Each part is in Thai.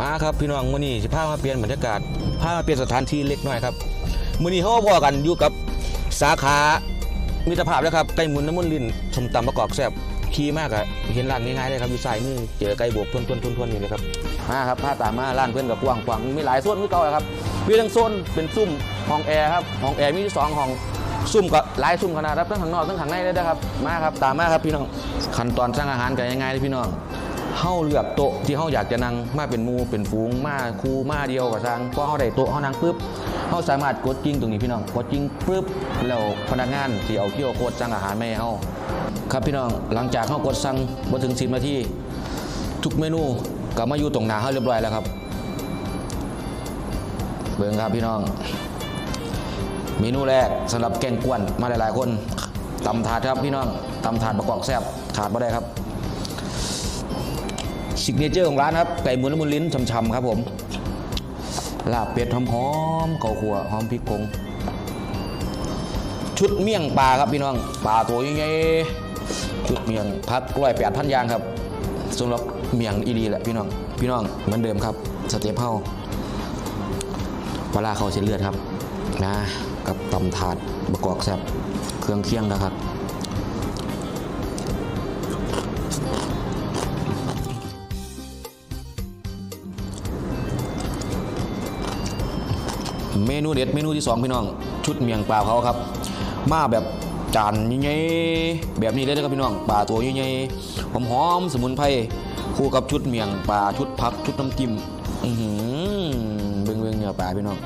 มาครับพี่น้องมื้อนี้สิพามาเปลี่ยนบรรยากาศพามาเปลี่ยนสถานที่เล็กน้อยครับมื้อนี้เฮาพอกันอยู่กับสาขามิตรภาพแล้วครับไก่หมุนน้ำมันลินสมตำประกอบแซ่บขี่มากอะเห็นร้านง่ายๆเลยครับอยู่สายมือเจอไก่บวกทวนๆทวนๆนี่เลยครับมาครับพาตามมาร้านเพื่อนกับกว้างขวางมีหลายโซนคือเก่าครับมีทั้งโซนเป็นซุ่มห้องแอร์ครับห้องแอร์มีที่สองห้องซุ่มก็หลายซุ่มขนาดครับทั้งข้างนอกทั้งข้างในเลยนะครับมาครับตามมาครับพี่น้องขั้นตอนสร้างอาหารกันยังไงเลยพี่น้อง เฮาเลือกโต๊ะที่เฮาอยากจะนั่งมาเป็นมูเป็นฝูงมาคู่มาเดียวกับทางพอเฮาได้โต๊ะเฮานั่งปุ๊บเฮาสามารถกดกิ้งตรงนี้พี่น้องกดกิ้งปุ๊บแล้วพนักงานที่เอาเกี่ยวโคดสั่งอาหารมาให้เฮาครับพี่น้องหลังจากเฮากดสั่งบ่ถึง10นาทีทุกเมนูก็มาอยู่ตรงหน้าเฮาเรียบร้อยแล้วครับเบิ่งครับพี่น้อง เมนูแรกสำหรับแกงกวนมาหลายๆคนตำถาดครับพี่น้องตำถาดประกอบแซ่บขาดบ่ได้ครับ ซิกเนเจอร์ของร้านครับ ไก่หมุนละมุนลิ้นช่ำๆครับผม ลาบเป็ดหอมๆเกาขัวหอมพริกผงชุดเมี่ยงปลาครับพี่น้องปลาตัวใหญ่ๆชุดเมี่ยงพัดกล้วยแปดพันยางครับสำหรับเมี่ยงอีดีแหละพี่น้อง พี่น้องเหมือนเดิมครับสเต็ปเฮาปลาเขาเส้นเลือดครับนะกับตำถาดบะกอกแซ่บเครื่องเคียงนะครับ เมนูเด็ดเมนูที่สองพี่น้อง ชุดเมียงปลาเขาครับ มาแบบจานใหญ่ๆแบบนี้เลยนะครับพี่น้องปลาตัวใหญ่ๆหอมๆสมุนไพรคู่กับชุดเมียงปลาชุดพักชุดน้ำจิ้มอือหือเบ่งเบิ่งเนื้อปลาพี่น้อง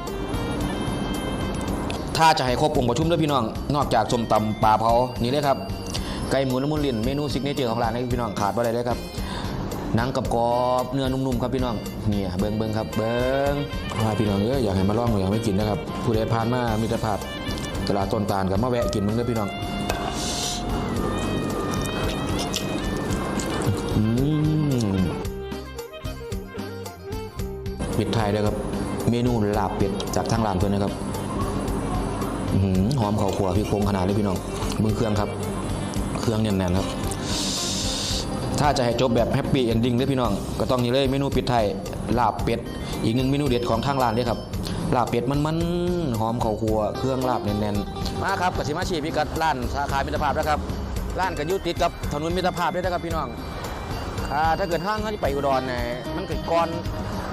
ถ้าจะให้ครบองค์ประชุมด้วยพี่น้อง นอกจากส้มตำปลาเผานี่เลยครับไก่หมูน้ำมันลิ้นเมนูซิกเนเจอร์ของร้านนี้พี่น้องขาดว่าอะไรเลยครับ หนังกับกรอบเนื้อนุ่มๆครับพี่น้องเนี่ยเบิ้งเบิ้งครับเบิ้งว่าพี่น้องเอ้ยอยากให้มาลองอยากไม่กินนะครับผู้ใดผ่านมามิตรภาพตลาดต้นตาลกับมาแวะกินมึงเด้อพี่น้องอืมปิดไทยเลยครับ เมนูลาบเป็ดจากทางร้านเพื่อนนะครับหอมข้าวคั่วพี่โคงขนาดเลยพี่น้องเบิ้งเครื่องครับ เครื่องแน่นๆครับ ถ้าจะให้จบแบบแฮปปี้เอนดิ้งด้วยพี่น้อง ก็ต้องนี่เลยเมนูปิดไทยลาบเป็ด อีกหนึ่งเมนูเด็ดของทางร้านเลยครับ ลาบเป็ดมันๆหอมข้าวคั่วเครื่องลาบแน่นๆ มาครับกสิมาชีพิกัดร้านสาขามิตรภาพนะครับ ร้านก็อยู่ติดกับถนนมิตรภาพด้วยนะครับพี่น้องอ่าถ้าเกิดห้างเขาจะไปอุดรเนี่ยมันคือก่อน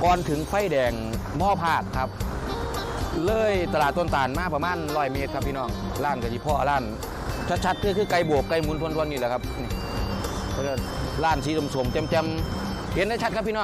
ก่อนถึงไฟแดงหม้อผาดครับ เลยตลาดต้นตาลมาประมาณร้อยเมตรครับพี่น้อง ร้านก็ที่พ่อร้าน ชัดๆคือคือไก่โบกไก่หมุนทวนๆนี่แหละครับนี่ ร้านสีสมๆแจ่มๆเห็นได้ชัดครับพี่น้อง